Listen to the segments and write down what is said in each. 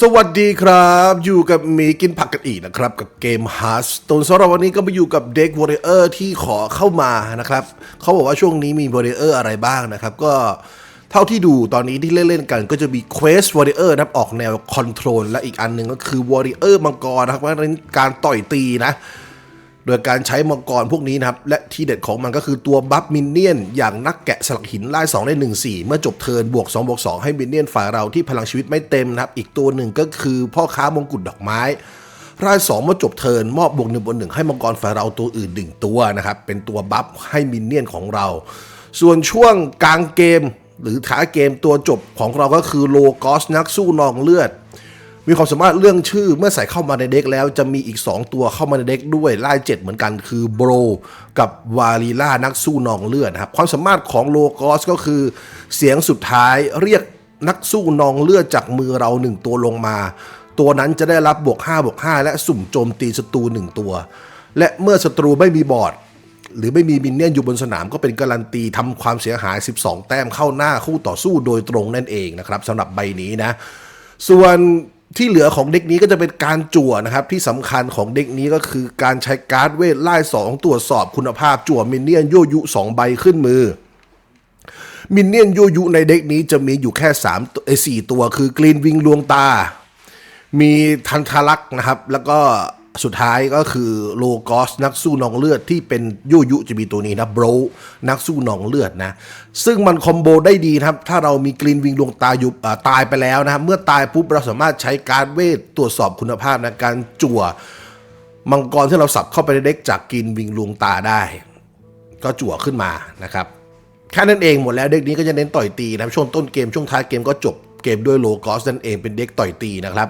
สวัสดีครับ อยู่กับมีกินผักกันอีกนะครับ กับเกม Hearthstone สำหรับวันนี้ก็มาอยู่กับเด็ก Warrior ที่ขอเข้ามานะครับเขาบอกว่าช่วงนี้มี Warrior อะไรบ้างนะครับ ก็เท่าที่ดูตอนนี้ที่เล่นๆกันก็จะมี Quest Warrior นะออกแนวคอนโทรลและอีกอันหนึ่งก็คือ Warrior มังกรนะครับเพราะฉะนั้นการต่อยตีนะ โดยการใช้มังกรพวกนี้นะครับ และที่เด็ดของมันก็คือตัวบัฟมินเนี่ยน อย่างนักแกะสลักหินไล่2ได้1 4 เมื่อจบเทินบวก2บวก2ให้มินเนี่ยนฝ่ายเราที่พลังชีวิตไม่เต็มนะครับ อีกตัวหนึ่งก็คือพ่อค้ามงกุฎดอกไม้ไล่2เมื่อจบเทินมอบบวก1บวก1ให้มังกรฝ่ายเราตัวอื่นหนึ่งตัวนะครับ เป็นตัวบัฟให้มินเนี่ยนของเรา ส่วนช่วงกลางเกมหรือท้ายเกมตัวจบของเราก็คือโลกอสนักสู้นองเลือด มีความสามารถเรื่องชื่อเมื่อใส่เข้ามาในเด็กแล้วจะมีอีก 2 ตัวเข้ามาในเด็กด้วยไล่เจ็ดเหมือนกันคือโบรกับวาลีล่านักสู้นองเลือดครับความสามารถของโลกอสก็คือ เสียงสุดท้ายเรียกนักสู้นองเลือดจากมือเรา 1 ตัวลงมา ตัวนั้นจะได้รับบวก5บวก5และสุ่มโจมตีศัตรู1ตัว และเมื่อศัตรูไม่มีบอร์ดหรือไม่มีมินเนี่ยนอยู่บนสนามก็เป็นการันตีทำความเสียหาย 12 แต้มเข้าหน้าคู่ต่อสู้โดยตรงนั่นเองนะครับสำหรับใบนี้นะ ส่วน ที่เหลือของเด็กนี้ก็จะเป็นการจั่วนะครับ ที่สำคัญของเด็กนี้ก็คือการใช้การ์ดเวทไล่สองตรวจสอบคุณภาพจั่วมินเนี่ยนโยยุ2ใบขึ้นมือ มินเนี่ยนโยยุในเด็กนี้จะมีอยู่แค่3ามไอ้สี่ตัวคือกรีนวิงลวงตา มีทันทารักนะครับ แล้วก็ สุดท้ายก็คือโลกอสนักสู้นองเลือดที่เป็นยุยุจะมีตัวนี้นะโบรนักสู้นองเลือดนะ ซึ่งมันคอมโบได้ดีนะครับ ถ้าเรามีกรีนวิงดวงตาอยู่ตายไปแล้วนะครับเมื่อตายปุ๊บเราสามารถใช้การเวทตรวจสอบคุณภาพนะการจั่วมังกรที่เราสับเข้าไปในเด็กจากกรีนวิงดวงตาได้ ก็จั่วขึ้นมานะครับแค่นั้นเองหมดแล้วเด็กนี้ก็จะเน้นต่อยตีนะครับช่วงต้นเกมช่วงท้ายเกมก็จบเกมด้วยโลกอสนั่นเองเป็นเด็กต่อยตีนะครับ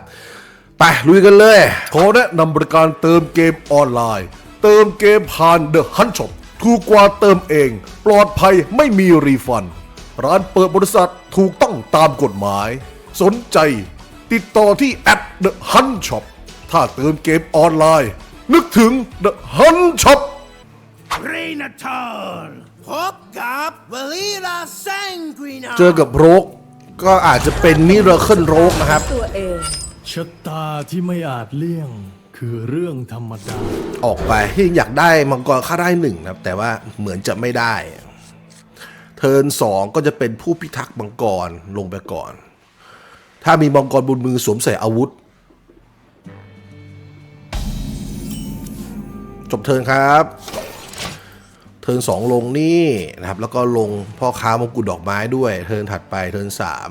ไปลุยกันเลย ขอแนะนำบริการเติมเกมออนไลน์ เติมเกมผ่าน The Hunt Shop ถูกกว่าเติมเอง ปลอดภัยไม่มีรีฟัน ร้านเปิดบริษัทถูกต้องตามกฎหมาย สนใจ ติดต่อที่ at The Hunt Shop ถ้าเติมเกมออนไลน์ นึกถึง The Hunt Shop รีนาทอลพบกับเวลีลาแซงกรีนาเจอกับโรกก็อาจจะเป็นมิราเคิลโรกนะครับตัวเอง ชะตาที่ไม่อาจเลี่ยงคือเรื่องธรรมดา ออกไปที่อยากได้มังกรค่าได้หนึ่งนะครับ แต่ว่าเหมือนจะไม่ได้ เทิร์นสองก็จะเป็นผู้พิทักษ์มังกรลงไปก่อน ถ้ามีมังกรบนมือสวมใส่อาวุธ จบเทิร์นครับ เทิร์นสองลงนี่นะครับ แล้วก็ลงพ่อค้ามงกุฎดอกไม้ด้วย เทิร์นถัดไปเทิร์นสาม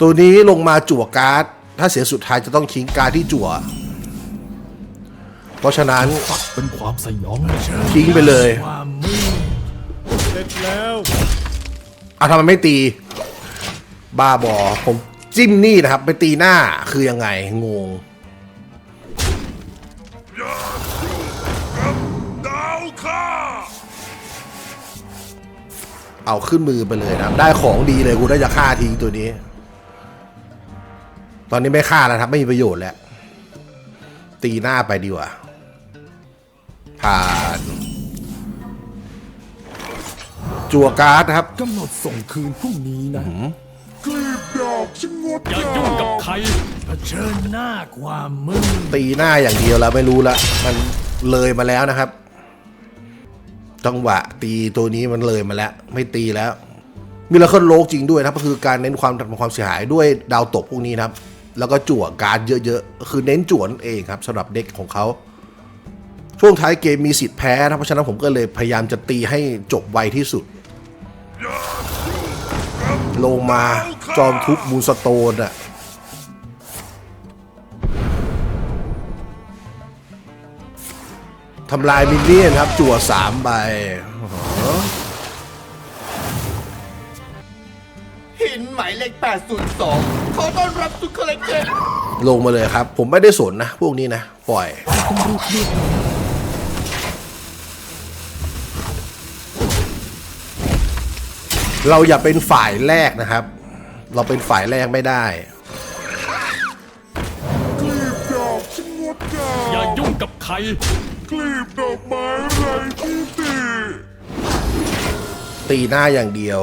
ตัวนี้ลงมาจั่วการ์ด ถ้าเสียสุดท้ายจะต้องทิ้งการ์ดที่จั่ว เพราะฉะนั้นเป็นความสยองทิ้งไปเลยความมืดเสร็จแล้วอะทำไมไม่ตี บ้าบอผมจิ้มนี่นะครับ ไปตีหน้าคือยังไง งงดาวค่าเอาขึ้นมือไปเลยนะครับได้ของดีเลยกูได้จะฆ่าทิ้งตัวนี้ ตอนนี้ไม่ฆ่าแล้วครับ ไม่มีประโยชน์แล้ว ตีหน้าไปดีกว่า ผ่าน จั่วการ์ดนะครับกำหนดส่งคืนพรุ่งนี้นะกลีบดอกชะงดอย่ายุ่งกับใครเผชิญหน้าความมืดตีหน้าอย่างเดียวแล้วไม่รู้ละ มันเลยมาแล้วนะครับ จังหวะตีตัวนี้มันเลยมาแล้ว ไม่ตีแล้วมีแล้วก็โลกจริงด้วยนะครับก็คือการเน้นความทำความเสียหายด้วยดาวตกพวกนี้นะครับ แล้วก็จั่วการเยอะๆ คือเน้นจั่วนั่นเองครับสำหรับเด็กของเขา ช่วงท้ายเกมมีสิทธิ์แพ้นะเพราะฉะนั้นผมก็เลยพยายามจะตีให้จบไวที่สุด ลงมาจอมทุบมูลสโตนอะทำลายมินเนี่ยนครับ จั่วสามใบ หินหมายเลข 802 ขอต้อนรับสุดคอลเลกชันลงมาเลยครับ ผมไม่ได้สนนะ พวกนี้นะ ปล่อย เราอย่าเป็นฝ่ายแรกนะครับ เราเป็นฝ่ายแรกไม่ได้ กลีบดอกชะงดงาอย่ามยุ่งกับใคร กลีบดอกไม้ไรที่ตีตีหน้าอย่างเดียว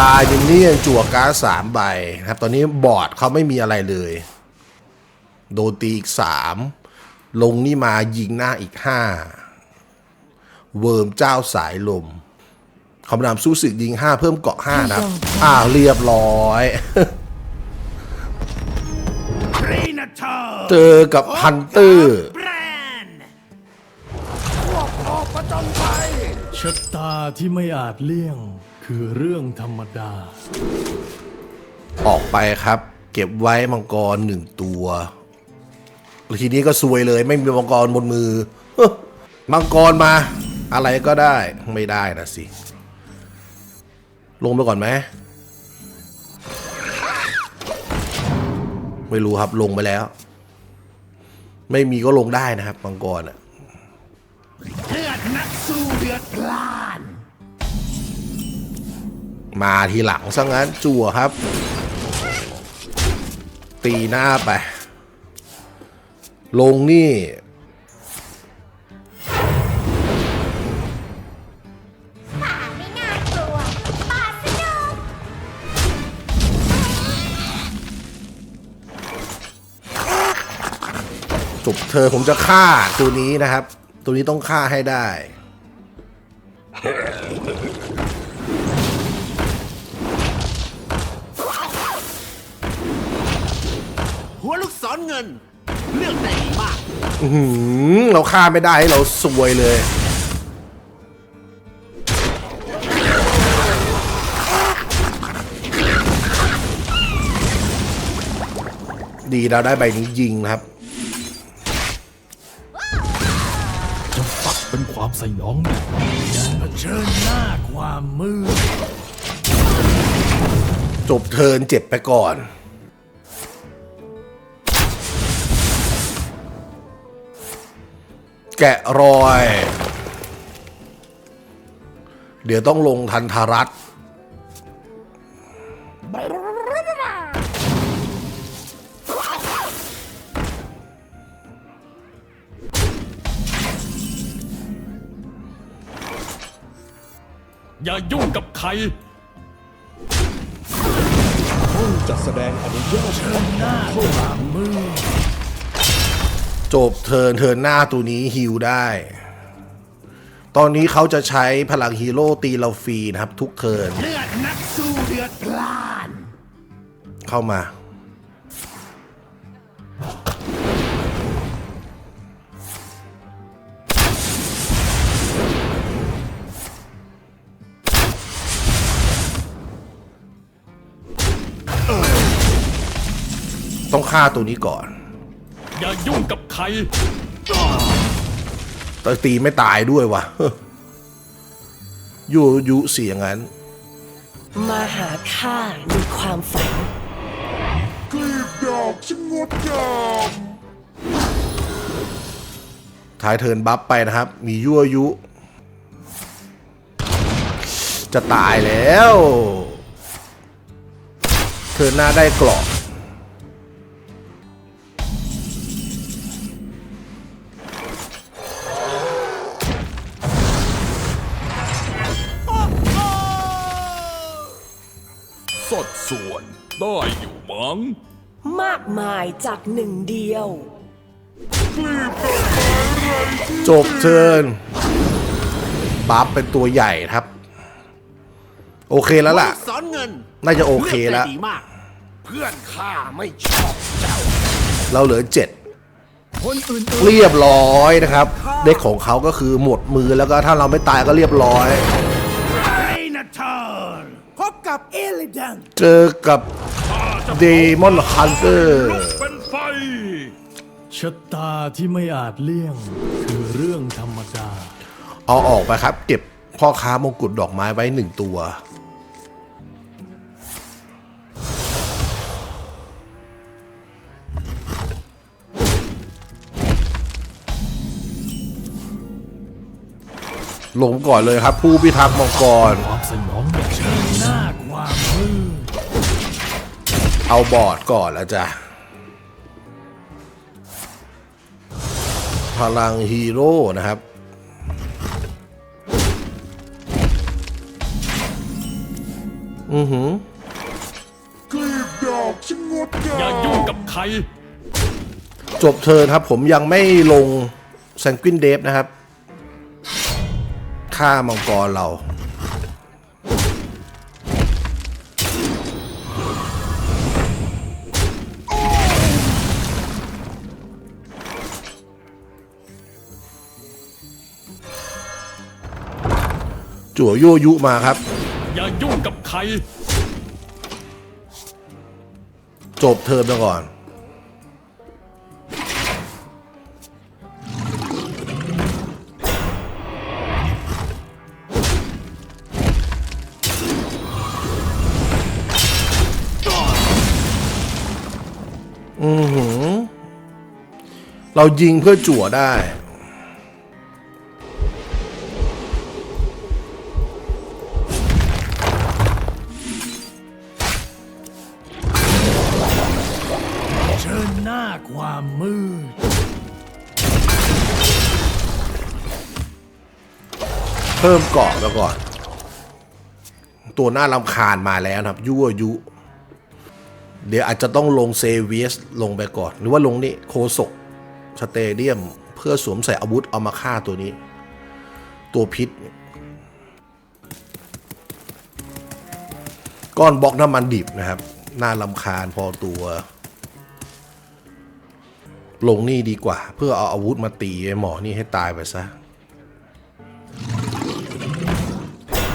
ลายมินเนี่ยนจั่วการ์ดสามใบนะครับ ตอนนี้บอร์ดเขาไม่มีอะไรเลย โดนตีอีกสามลงนี่มายิงหน้าอีกห้าเวิร์มเจ้าสายลมคำรามสู้ศึกยิงห้าเพิ่มเกาะห้านะครับอ้าวเรียบร้อยรีนาเทอร์เจอกับฮันเตอร์แบรนด์พวกออกประจนภัยชะตาที่ไม่อาจเลี่ยง คือเรื่องธรรมดา ออกไปครับ เก็บไว้มังกรหนึ่งตัวแล้วทีนี้ก็ซวยเลย ไม่มีมังกรบนมือเฮ้อมังกรมา อะไรก็ได้ไม่ได้นะสิ ลงไปก่อนไหมไม่รู้ครับลงไปแล้ว ไม่มีก็ลงได้นะครับมังกรอะเลือดนักสู้เดือดพล่าน มาทีหลังซะงั้นจั่วครับ ตีหน้าไป ลงนี่ ป่าไม่น่ากลัวป่าสนุกจบเธอผมจะฆ่าตัวนี้นะครับ ตัวนี้ต้องฆ่าให้ได้ น เลือกได้ดีมากอื้อหือเราฆ่าไม่ได้เราซวยเลย ดีเราได้ใบนี้ยิงนะครับ จะฝักเป็นความสยองแบบเผชิญหน้าความมืดจบเทิร์นเจ็บไปก่อน แกะรอย เดี๋ยวต้องลงทันทารัตน์อย่ายุ่งกับใครจัดแสดงอนุญาตหน้าความมืด จบเทิร์นเทิร์นหน้าตัวนี้ฮิวได้ ตอนนี้เขาจะใช้พลังฮีโร่ตีเราฟรีนะครับ ทุกเทิร์นเลือดนักสู้เดือดพล่าน เข้ามาต้องฆ่าตัวนี้ก่อน อย่ายุ่งกับใครแต่ตีไม่ตายด้วยวะยูยุเสียงงั้น มาหาข้าในความฝันกลีบดอกช่างงดงามท้ายเทิร์นบัฟไปนะครับ มียั่วยุ จะตายแล้ว เทิร์นหน้าได้กรอบ ได้อยู่มั้ง มากมายจากหนึ่งเดียวกลีบดอกไม้ไรที่จบเทิร์นบัฟเป็นตัวใหญ่ครับ โอเคแล้วล่ะลูกศรเงินน่าจะโอเคแล้วลือกได้ดีมาก เพื่อนข้าไม่ชอบเจ้า เราเหลือเจ็ดคนอื่นเรียบร้อยนะครับ เด็กของเขาก็คือหมดมือแล้วก็ถ้าเราไม่ตายก็เรียบร้อย กับเอลิดังเจอกับเดมอนฮันเตอร์เป็นไฟชะตาที่ไม่อาจเลี่ยง คือเรื่องธรรมดา เอาออกไปครับ เก็บพ่อค้ามงกุฎดอกไม้ไว้หนึ่งตัว ลงก่อนเลยครับ ผู้พิทักษ์มังกรความสยอ เอาบอร์ดก่อนแล้วจ้ะ พลังฮีโร่นะครับมอือหืออย่ายุ่งกับใคร จบเทิร์นครับผมยังไม่ลงแซงกินเดฟนะครับ ฆ่ามังกรเรา จั่วยั่วยุมาครับ อย่ายุ่งกับใคร จบเทิร์นไปก่อน อือหือ เรายิงเพื่อจั่วได้ เพิ่มเกาะไปก่อน ตัวหน้าลำคาญมาแล้วนะครับ ยั่วยุ เดี๋ยวอาจจะต้องลงเซเวียสลงไปก่อน หรือว่าลงนี่โคศกสเตเดียม เพื่อสวมใส่อาวุธเอามาฆ่าตัวนี้ ตัวพิษ ก้อนบล็อกน้ำมันดิบนะครับหน่าลำคาญพอตัว ลงนี่ดีกว่า เพื่อเอาอาวุธมาตีไอ้หมอนี่ให้ตายไปซะ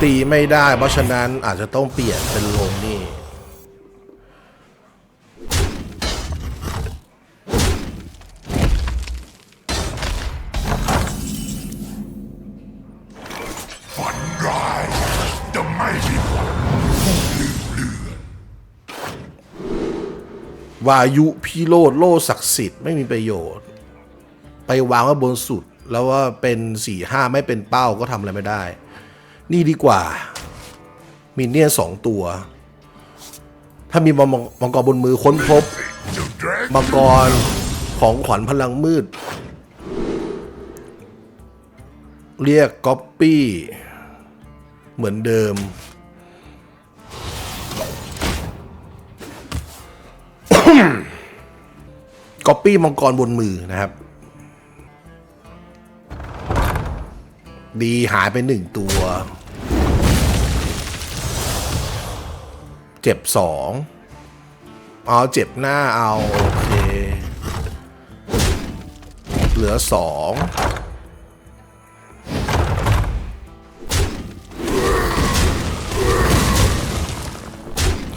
ตีไม่ได้ เพราะฉะนั้นอาจจะต้องเปลี่ยนเป็นลงนี่มีวายุพิโรธโลศักดิ์สิทธิ์ไม่มีประโยชน์ ไปวางไว้บนสุด แล้วว่าเป็นสี่ห้าไม่เป็นเป้าก็ทำอะไรไม่ได้ นี่ดีกว่า มินเนี่ยสองตัว ถ้ามีมังมังกรบนมือค้นพบ มังกรของขวัญพลังมืด เรียกก๊อปปี้ เหมือนเดิม ก๊อปปี้มังกรบนมือนะครับดีหายไปหนึ่งตัว เจ็บสองเอาเจ็บหน้าเอาโอเค เหลือสอง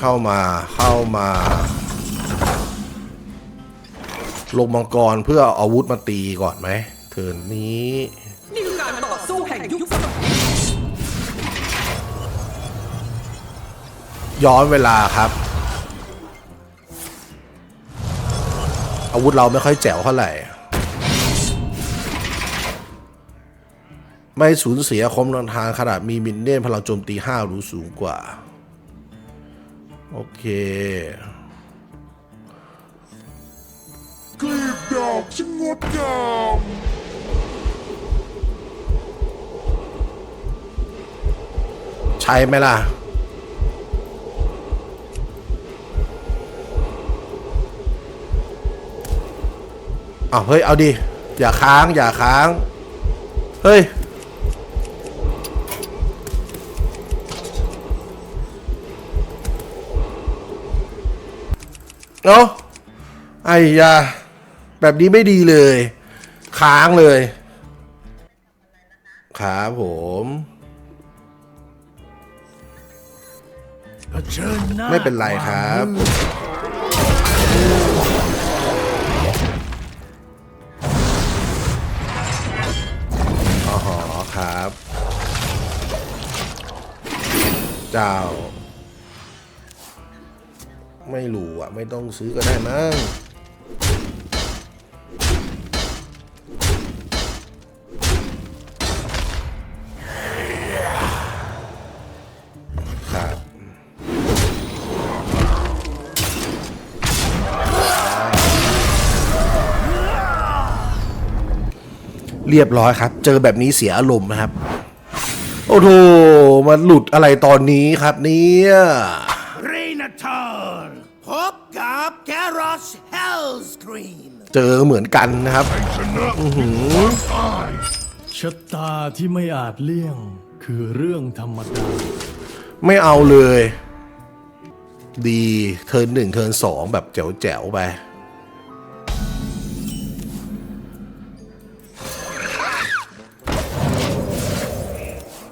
เข้ามาเข้ามา ลงมังกรเพื่ออาวุธมาตีก่อนไหมเทินนี้ ย้อนเวลาครับ อาวุธเราไม่ค่อยแจ๋วเท่าไหร่ ไม่สูญเสียคมเดินทางขนาดมีมินเนี่ยนพลังโจมตี5รู้สูงกว่า โอเค กลีบดอกช่างดงามใช้ไหมล่ะ อ้าวเฮ้ย เอาดิ อย่าค้าง อย่าค้าง เฮ้ยเนาะไอ้ยา แบบนี้ไม่ดีเลย ค้างเลย ครับผมเชิญหน้าไม่เป็นไรครับ ครับ เจ้า ไม่รู้อะไม่ต้องซื้อก็ได้มั้ง เรียบร้อยครับ เจอแบบนี้เสียอารมณ์นะครับ โอ้โหมาหลุดอะไรตอนนี้ครับเนี่ยรีนาทอลพบกับแครอสเฮลสครีมเจอเหมือนกันนะครับชะตาที่ไม่อาจเลี่ยง คือเรื่องธรรมดา ไม่เอาเลย ดีเทิร์นหนึ่งเทิร์นสองแบบแจ๋วๆไป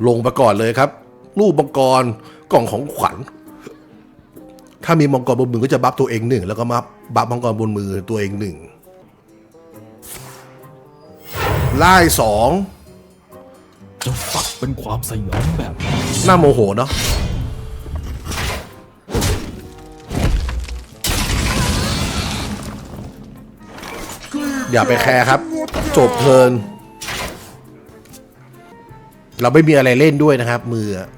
ลงไปก่อนเลยครับ รูปมังกรกล่องของขวัญ ถ้ามีมังกรบนมือก็จะบัฟตัวเองหนึ่งแล้วก็มาบัฟมังกรบนมือตัวเองหนึ่งไล่สองจะฟักเป็นความสยองแบบนี้น่าโมโหเนาะอย่าไปแคร์ครับ จบเทิร์น เราไม่มีอะไรเล่นด้วยนะครับมืออะ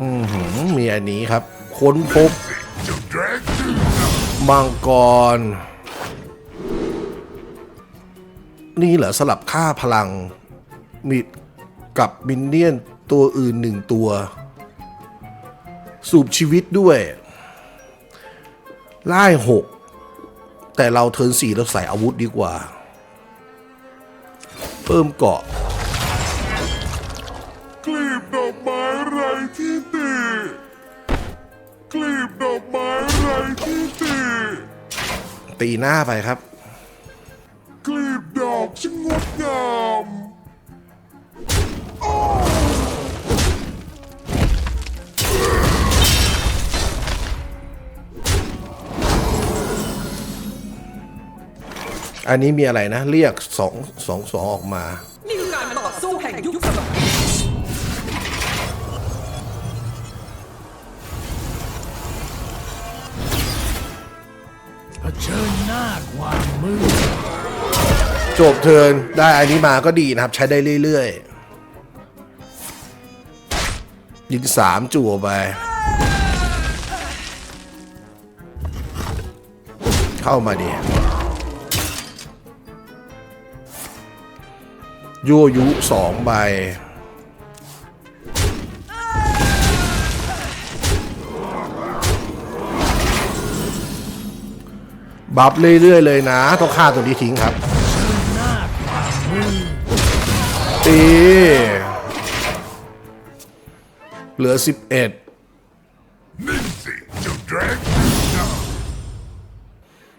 อือหือมีอันนี้ครับ ค้นพบมังกร นี่เหรอสลับค่าพลังมีกับมินเนี่ยน ตัวอื่นหนึ่งตัว สูบชีวิตด้วยไล่หกแต่เราเทิร์นสี่เราใส่อาวุธดีกว่า เพิ่มเกาะกลีบดอกไม้ไรที่ตีกลีบดอกไม้ไรที่ตีตีหน้าไปครับ อันนี้มีอะไรนะ เรียกสองสองสองออกมา นี่คือการต่อสู้แห่งยุคสมัยเผชิญหน้าความมืดจบเทิร์นได้อันนี้มาก็ดีนะครับ ใช้ได้เรื่อยๆ ยิงสามจั่วไป เข้ามาดิ ยั่วยุสองใบ บัฟเรื่อย ๆ เลยนะ ต้องฆ่าตัวนี้ทิ้งครับ ตี เหลือสิบเอ็ด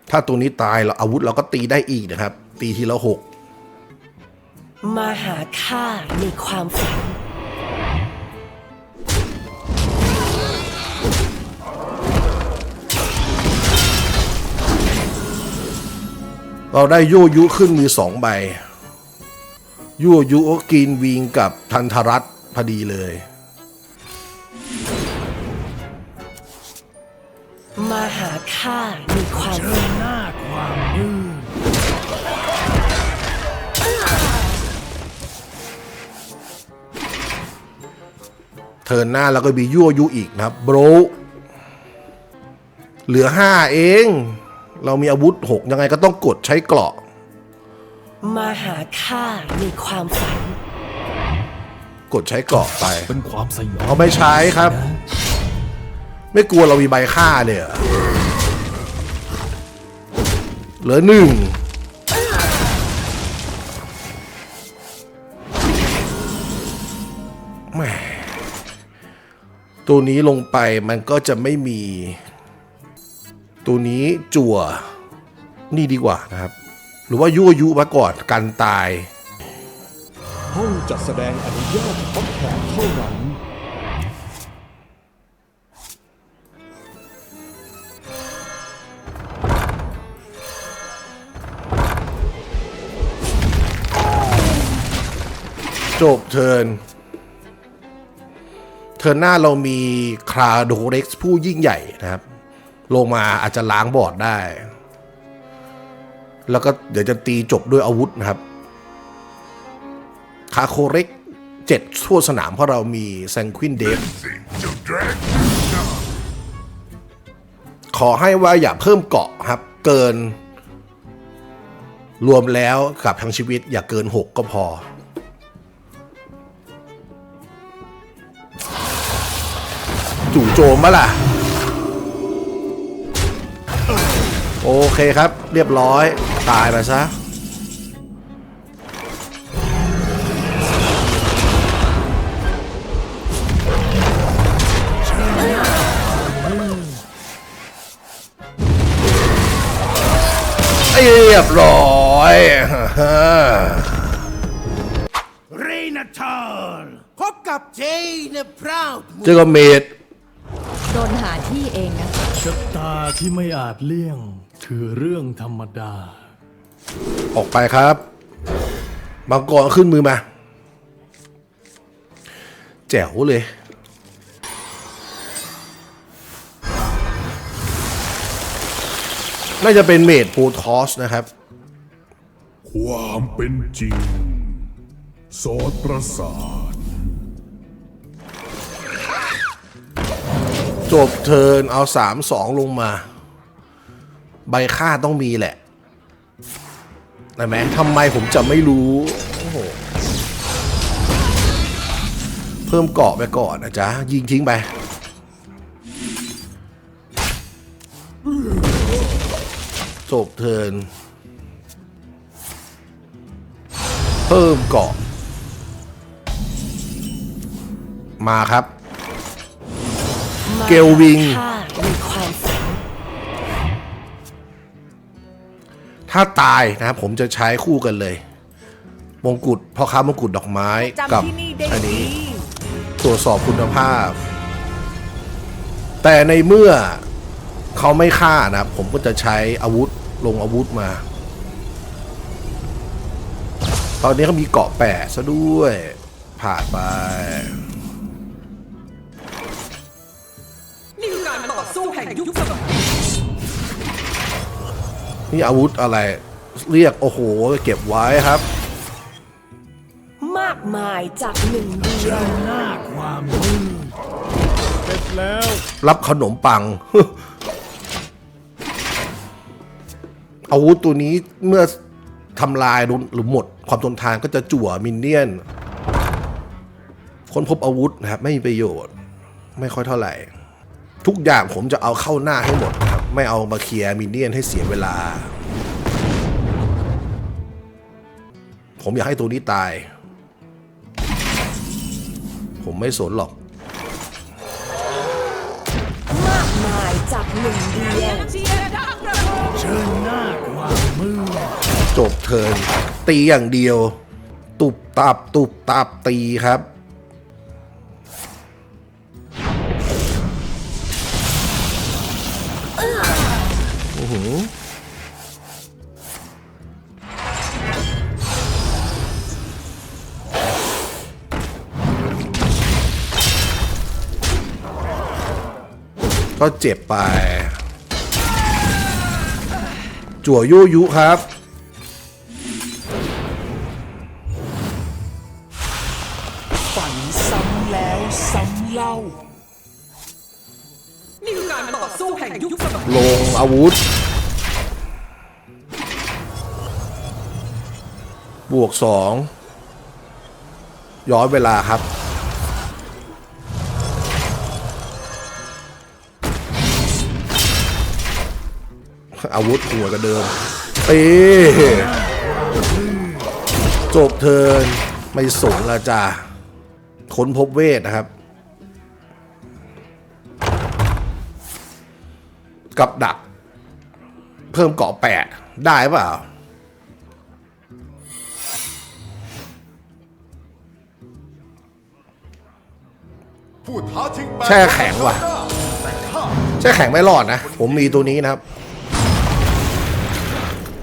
ถ้าตัวนี้ตายเราอาวุธเราก็ตีได้อีกนะครับ ตีทีละหก มาหาข้าในความฝัน เราได้ยั่วยุขึ้นมือสองใบ ยั่วยุกรีนวิงกับทันทรัตน์พอดีเลย มาหาข้าในความเผชิฝันญหน้าความมืด เทิร์นหน้าแล้วก็มียั่วยุอีกนะครับโบรเหลือห้าเอง เรามีอาวุธหกยังไงก็ต้องกดใช้เกราะ มาหาข้าในความฝัน กดใช้เกราะไป เป็นความสยองเอาไม่ใช้ครับ ไม่กลัวเรามีใบฆ่าเนี่ยเหรอเหลือหนึ่ง ตัวนี้ลงไปมันก็จะไม่มี ตัวนี้จั่วนี่ดีกว่านะครับ หรือว่ายั่วยุมาก่อนกันตาย ห้องจัดแสดงอนุญาตพบแขกเท่านั้นจบเทิร์น เทิร์นหน้าเรามีคราโดเร็กซ์ผู้ยิ่งใหญ่นะครับ ลงมาอาจจะล้างบอร์ดได้ แล้วก็เดี๋ยวจะตีจบด้วยอาวุธนะครับ คาโคเร็กเจ็ดทั่วสนามเพราะเรามีแซงควินเดฟขอให้ว่าอย่าเพิ่มเกาะครับ เกิน รวมแล้วกับทั้งชีวิตอย่าเกิน 6 ก็พอ จู่โจมมาล่ะ โอเคครับ เรียบร้อย ตายไปซะเรียบร้อยรีนาทอลพบกับเจนพราวเจอกับเมดโด นหาที่เองนะ ชะตาที่ไม่อาจเลี่ยงคือเรื่องธรรมดา ออกไปครับมังกรขึ้นมือมา แจ๋วเลย น่าจะเป็นเมดโพทอสนะครับ ความเป็นจริง สอดประสาท จบเทินเอาสามสองลงมา ใบค่าต้องมีแหละได้ไหมทำไมผมจะไม่รู้โอ้โหเพิ่มเกาะไปก่อนนะจ๊ะ ยิงทิ้งไป จบเทิน เพิ่มเกาะ มาครับ เกลวิง ถ้าตายนะครับผมจะใช้คู่กันเลย มงกุฎพ่อค้ามงกุฎดอกไม้กับอันนี้ตรวจสอบคุณภาพ แต่ในเมื่อเขาไม่ฆ่านะครับผมก็จะใช้อาวุธลงอาวุธมา ตอนนี้เขามีเกาะแปะซะด้วย ผ่านไป แห่งยุคสมัยนี่อาวุธอะไร เรียกโอ้โห เก็บไว้ครับ มากมายจากหนึ่งเดียวหน้าความมืดเสร็จแล้ว รับขนมปัง อาวุธตัวนี้เมื่อทำลายหรือหมด ความทนทานก็จะจั่วมินเนี่ยน ค้นพบอาวุธนะครับ ไม่มีประโยชน์ ไม่ค่อยเท่าไหร่ ทุกอย่างผมจะเอาเข้าหน้าให้หมดครับ ไม่เอามาเคลียร์มินเนี่ยนให้เสียเวลา ผมอยากให้ตัวนี้ตาย ผมไม่สนหรอก มากมายจากหนึ่งเดียวเชิญหน้าความมืดจบเทิร์นตีอย่างเดียว ตุบตับตุบตับตีครับ ก็เจ็บไป จั่วยุยุครับ ฝันซ้ำแล้วซ้ำเล่า นี่คือการต่อสู้แห่งยุคสมัยลงอาวุธ บวกสองย้อนเวลาครับ อาวุธหัวกันเดิมตีจบเทิร์นไม่สนละจ้าค้นพบเวทนะครับ กับดัก เพิ่มเกาะแปดได้เปล่าผู้ท้าชิงแช่แข็งว่ะ แช่แข็งไม่รอดนะ ผมมีตัวนี้นะครับ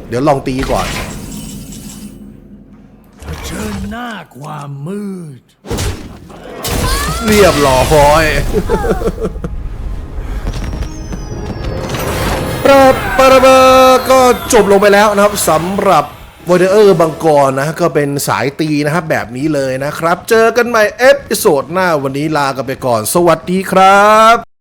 เดี๋ยวลองตีก่อนเชิญหน้าความมืด เรียบร้อยปราบปราบก็จบลงไปแล้วนะครับสำหรับวอเดอร์บังกรนะก็เป็นสายตีนะครับแบบนี้เลยนะครับ เจอกันใหม่เอพิโซดหน้าวันนี้ลากันไปก่อน สวัสดีครับ